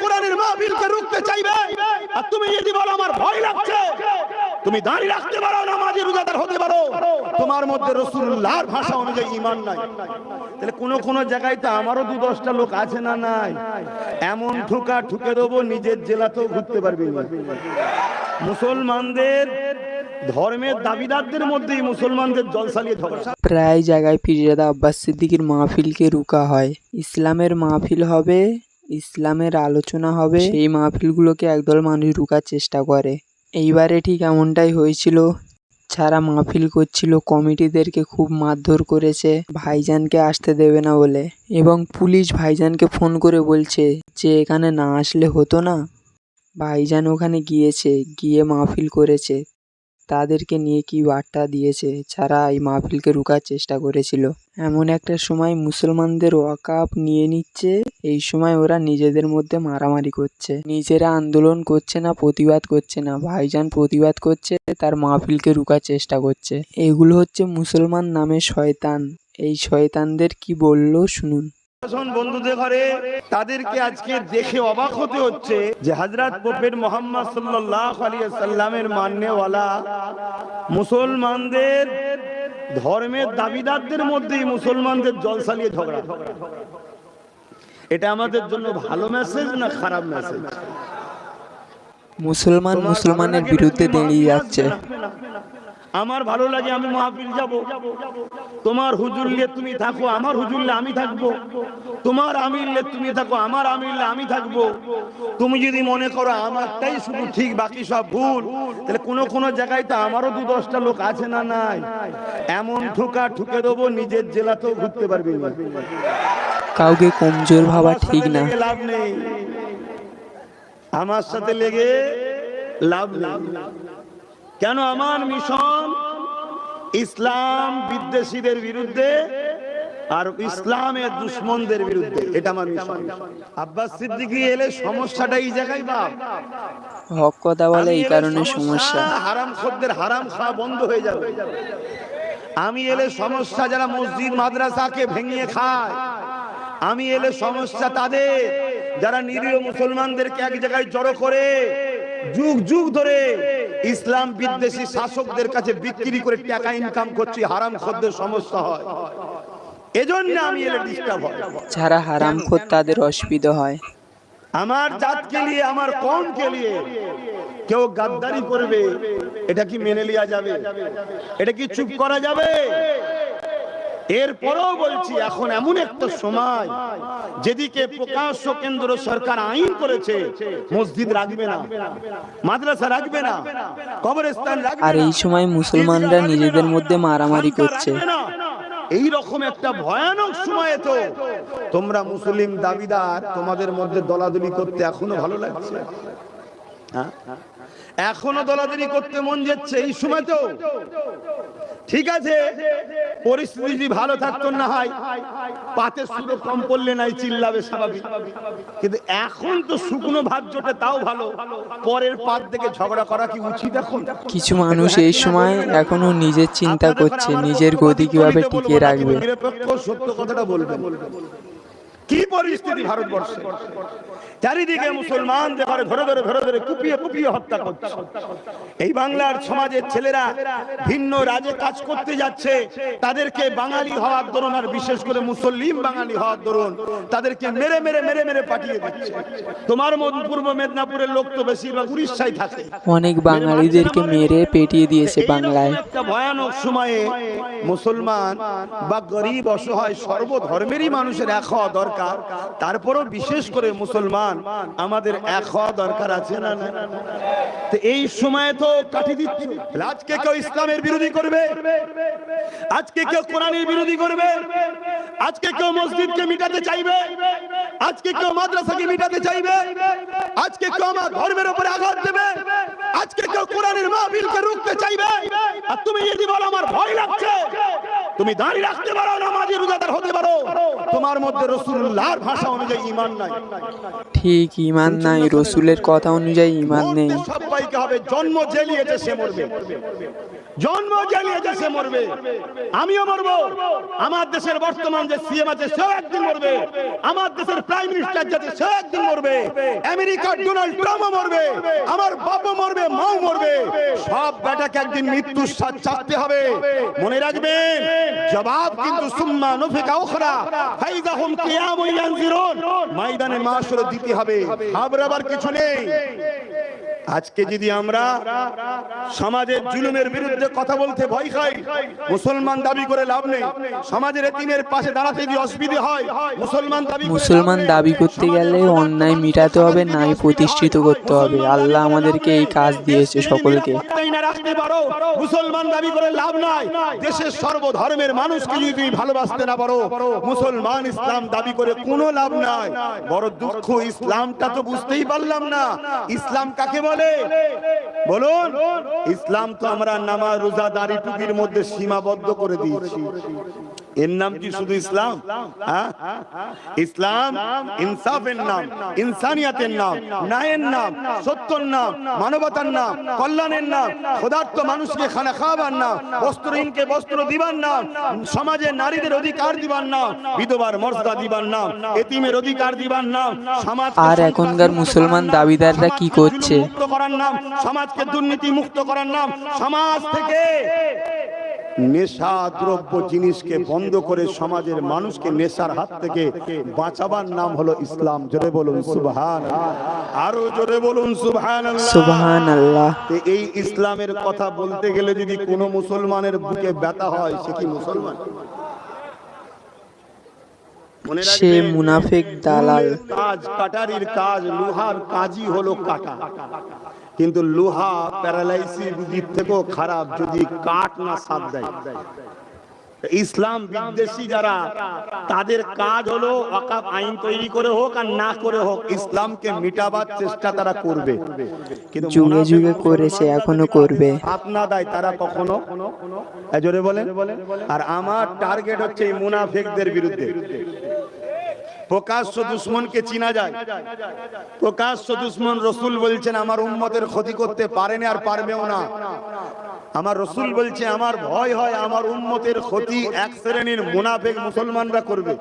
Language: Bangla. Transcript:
কোরআনের মাহফিলকে রুখতে চাইবে? আর তুমি যদি বলো, আমার ভয় লাগছে, তুমি দাঁড়িয়ে রাখতে পারো রোজাদার হতে পারো। তোমার মধ্যে রসুল্লাহর ভাষা অনুযায়ী ইমান নাই। তাহলে কোন কোন জায়গায় তো আমারও দু দশটা লোক আছে না নাই? এমন ঠুকা ঠুকে দেবো, নিজের জেলাতেও ঘুরতে পারবি মুসলমানদের, ধর্মের দাবিদারদের মধ্যেই মুসলমানদের জলসালিয়ে ঝগড়া প্রায় জায়গায় পীরজাদা আব্বাস সিদ্দিকীর মাহফিলকে রুকা হয়। ইসলামের মাহফিল হবে ইসলামের আলোচনা হবে সেই মাহফিলগুলোকে একদল মানুষ রুকার চেষ্টা করে। এইবারে ঠিক এমনটাই হয়েছিল। যারা মাহফিল করছিল কমিটিদেরকে খুব মারধর করেছে। ভাইজানকে আসতে দেবে না বলে। এবং পুলিশ ভাইজানকে ফোন করে বলছে যে এখানে না আসলে হতো না। ভাইজান ওখানে গিয়েছে গিয়ে মাহফিল করেছে। তাদেরকে নিয়ে কি বার্তা দিয়েছে যারা এই মাহফিলকে রুকার চেষ্টা করেছিল। এমন একটা সময় মুসলমানদের ওয়াকাপ নিয়ে নিচ্ছে, এই সময় ওরা নিজেদের মধ্যে মারামারি করছে। নিজেরা আন্দোলন করছে না, প্রতিবাদ করছে না, ভাইজান প্রতিবাদ করছে, তার মাহফিলকে রুকার চেষ্টা করছে। এগুলো হচ্ছে মুসলমান নামে শয়তান। এই শয়তানদের কি বলল শুনুন। বন্ধুদের ঘরে তাদেরকে আজকে দেখে অবাক হতে হচ্ছে যে হজরত প্রফেট মোহাম্মদ সাল্লাল্লাহু আলাইহি সাল্লামের মান্যওয়ালা মুসলমানদের, ধর্মের দাবিদারদের মধ্যেই মুসলমানদের জলসালিয়ে ঝগড়া। এটা আমাদের জন্য ভালো মেসেজ না খারাপ মেসেজ মুসলমান মুসলমানের বিরুদ্ধে দাঁড়িয়ে যাচ্ছে আমার ভালো লাগে আমি মাহফিল যাব। তোমার হুজুরলে তুমি থাকো আমার হুজুরলে আমি থাকব। তোমার আমিরলে তুমি থাকো আমার আমিরলে আমি থাকব। তুমি যদি মনে করো আমারটাই শুধু ঠিক বাকি সব ভুল তাহলে কোনো কোনো জায়গায় তো আমারও দু দশটা লোক আছে না নাই? এমন ঠুকা ঠুকে দেবো নিজের জেলাতেও ঘুরতে পারবি কাউকে কমজোর ভাবা ঠিক না। লাভ নেই। আমার সাথে লেগে লাভ নেই। কেন আমার মিশন ইসলাম বিদ্বেষীদের বিরুদ্ধে আর ইসলামের দুশ্মনদের বিরুদ্ধে? এটা আমার মিশন। আব্বাস সিদ্দিকী এলে সমস্যাটা এই জায়গায় বাপ। হক কথা বলে এই আমি এলে কারণে সমস্যা হারাম খদ্দের হারাম খাওয়া বন্ধ হয়ে যাবে। আমি এলে সমস্যা যারা মসজিদ মাদ্রাসাকে ভেঙিয়ে খায়। আমি এলে সমস্যা তাদের যারা নিরীহ মুসলমানদেরকে এক জায়গায় জড়ো করে যুগ যুগ ধরে ইসলাম বিদ্বেষী শাসকদের কাছে বিক্রি করে টাকা ইনকাম করছি হারাম খদ্দের সমস্যা হয়। এজন্য আমি এলে ডিস্টার্ব হয়। যারা হারাম খোর তাদের অসুবিধা হয়। আমার জাতকে নিয়ে আমার কমকে নিয়ে কেউ গাদ্দারি করবে এটা কি মেনে লিয়া যাবে? এটা কি চুপ করা যাবে? এরপরেও বলছি এখন এমন একটা সময় যেদিকে প্রকাশ্য কেন্দ্র সরকার আইন করেছে মসজিদ রাখবে না মাদ্রাসা রাখবে না কবরস্থান রাখবে আর এই সময় মুসলমানরা নিজেদের মধ্যে মারামারি করছে। এই রকম একটা ভয়ানক সময়ে তো তোমরা মুসলিম দাবিদার তোমাদের মধ্যে দলাদলি করতে এখনও ভালো লাগছে হ্যাঁ? এখনও দলাদলি করতে মন যাচ্ছে এই সময় তো ঠিক আছে? পরিস্থিতি যদি ভালো থাকতো না হয়। পাতে সুরো কম পড়লে নাই চিল্লাবে স্বাভাবিক। কিন্তু এখন তো শুকনো ভাব জোটে তাও ভালো। পরের পাত থেকে ঝগড়া করা কি উচিত এখন? কিছু মানুষ এই সময় এখনও নিজের চিন্তা করছে নিজের গতি গদি কীভাবে টিকিয়ে রাখবে? নিরপেক্ষ সত্য কথাটা বলবেন। কি পরিস্থিতি ভারতবর্ষে? চারিদিকে মুসলমান ঘরে ধরে ধরে ধরে ধরে কুপিয়ে কুপিয়ে হত্যা করছে। এই বাংলার সমাজের ছেলেরা ভিন্ন রাজে কাজ করতে যাচ্ছে। তাদেরকে বাঙালি হওয়ার দরুন আর বিশেষ করে মুসলিম বাঙালি হওয়ার দরুন তাদেরকে মেরে মেরে মেরে মেরে পাঠিয়ে দিচ্ছে। তোমার মধ্যে পূর্ব মেদিনীপুরের লোক তো বেশিরভাগ উড়িষ্যায় থাকে। অনেক বাঙালিদেরকে মেরে পেটিয়ে দিয়েছে বাংলায়। একটা ভয়ানক সময়ে মুসলমান বা গরিব অসহায় সর্বধর্মেরই মানুষের এক হওয়া দরকার। তারপরও বিশেষ করে মুসলমান, আমাদের এক হওয়া দরকার আছে না? তো এই সময়ে তো কাটি দিচ্ছ। আজকে কেউ ইসলামের বিরোধী করবে? আজকে কেউ কোরআনের বিরোধী করবে? আজকে কেউ মসজিদকে মিটাতে চাইবে? আজকে কেউ মাদ্রাসাকে মিটাতে চাইবে? আজকে কেউ আমার ধর্মের উপরে আঘাত দেবে? আজকে কেউ কোরআনের মাহফিলকে রুখতে চাইবে? আর তুমি যদি বলো আমার ভয় লাগছে তুমি দাঁড়িয়ে রাখতে পারো না মাঝে রোজাদার হতে পারো। তোমার মধ্যে রসুল্লাহর ভাষা অনুযায়ী ইমান নাই। ঠিক ইমান নাই রসুলের কথা অনুযায়ী ইমান নেই। সবাইকে হবে জন্ম জেলিয়েছে সে মরবে। জন্ম জ্বালিয়েছে সে মরবে। আমিও মরবো। আমার দেশের বর্তমান যে সিএম আছে সেও একদিন মরবে। আমার দেশের প্রাইম মিনিস্টার যাতে সেও একদিন মরবে। আমেরিকার ডোনাল্ড ট্রাম্পও মরবে। আমার বাবা মরবে মাও মরবে। সব বেটাকে একদিন মৃত্যুর স্বাদ চাপতে হবে। মনে রাখবেন জবাব কিন্তু সুম্মা নফিকা উখরা ফাইদাহুম কিয়ামুন ইয়ানজিরুন। ময়দানে মাশরে দিতে হবে। ঘাবড়াবার কিছু নেই। আজকে যদি আমরা সমাজের জুলুমের বিরুদ্ধে কথা বলতে ভয় খাই মুসলমান দাবি করে লাভ নেই। সমাজের এতিমের পাশে দাঁড়াতে যদি অসুবিধে হয় মুসলমান দাবি মুসলমান দাবি করতে গেলে অন্যায় মিটাতে হবে ন্যায় প্রতিষ্ঠিত করতে হবে। আল্লাহ আমাদেরকে এই কাজ দিয়েছে সকলকে। রাখতে পারো মুসলমান দাবি করে লাভ নাই। দেশের সর্বধর্মের মানুষকে যদি তুমি ভালোবাসতে না পারো মুসলমান ইসলাম দাবি করে কোনো লাভ নাই। বড় দুঃখ ইসলামটা তো বুঝতেই পারলাম না। ইসলাম কাকে বলে? বলুন ইসলাম তো আমরা নামাজ রোজা টুপির মধ্যে সীমাবদ্ধ করে দিয়েছি। এর নাম কি শুধু ইসলাম হ্যাঁ? ইসলাম ইনসাফের নাম ইনসানিয়াতের নাম ন্যায়ের নাম সত্যর নাম মানবতার নাম কল্যাণের নাম ক্ষুধার্ত মানুষকে খানা খাওয়াবার নাম বস্ত্রহীনকে বস্ত্র দিবার নাম সমাজে নারীদের অধিকার দিবার নাম বিধবার মর্যাদা দিবার নাম এতিমের অধিকার দিবার নাম সমাজ আর এখনকার মুসলমান দাবিদাররা কি করছে মুক্ত করার নাম সমাজকে দুর্নীতি মুক্ত করার নাম সমাজ থেকে নেশা দ্রব্য জিনিসকে বন্ধ করে সমাজের মানুষকে নেশার হাত থেকে বাঁচাবার নাম হলো ইসলাম। জোরে বলুন সুবহান আরও জোরে বলুন সুবহান সুবহান আল্লাহ এই ইসলামের কথা বলতে গেলে যদি কোনো মুসলমানের বুকে ব্যথা হয় সে কি মুসলমান? সে মুনাফিক দালাল। কাজ কাটারির কাজ লোহার কাজই হলো কাটা। কিন্তু লোহা প্যারালাইসিস রুগীর থেকেও খারাপ যদি কাঠ না সাপ দেয়। ইসলাম বিদ্বেষী যারা তাদের কাজ হলো আইন তৈরি করে হোক আর না করে হোক ইসলামকে মিটাবার চেষ্টা তারা করবে। কিন্তু যুগে যুগে করেছে এখনও করবে। হাত না দেয় তারা কখনো জোরে বলেন। আর আমার টার্গেট হচ্ছে এই মুনাফেকদের বিরুদ্ধে। প্রকাশ্য দুশ্মনকে চিনা যায়। প্রকাশ্য দুশ্মন রসুল বলছেন আমার উম্মতের ক্ষতি করতে পারেনি আর পারবেও না। আমার রসুল বলছে আমার ভয় হয় আমার উন্মতের ক্ষতি এক শ্রেণির মুনাফেক মুসলমানরা করবে।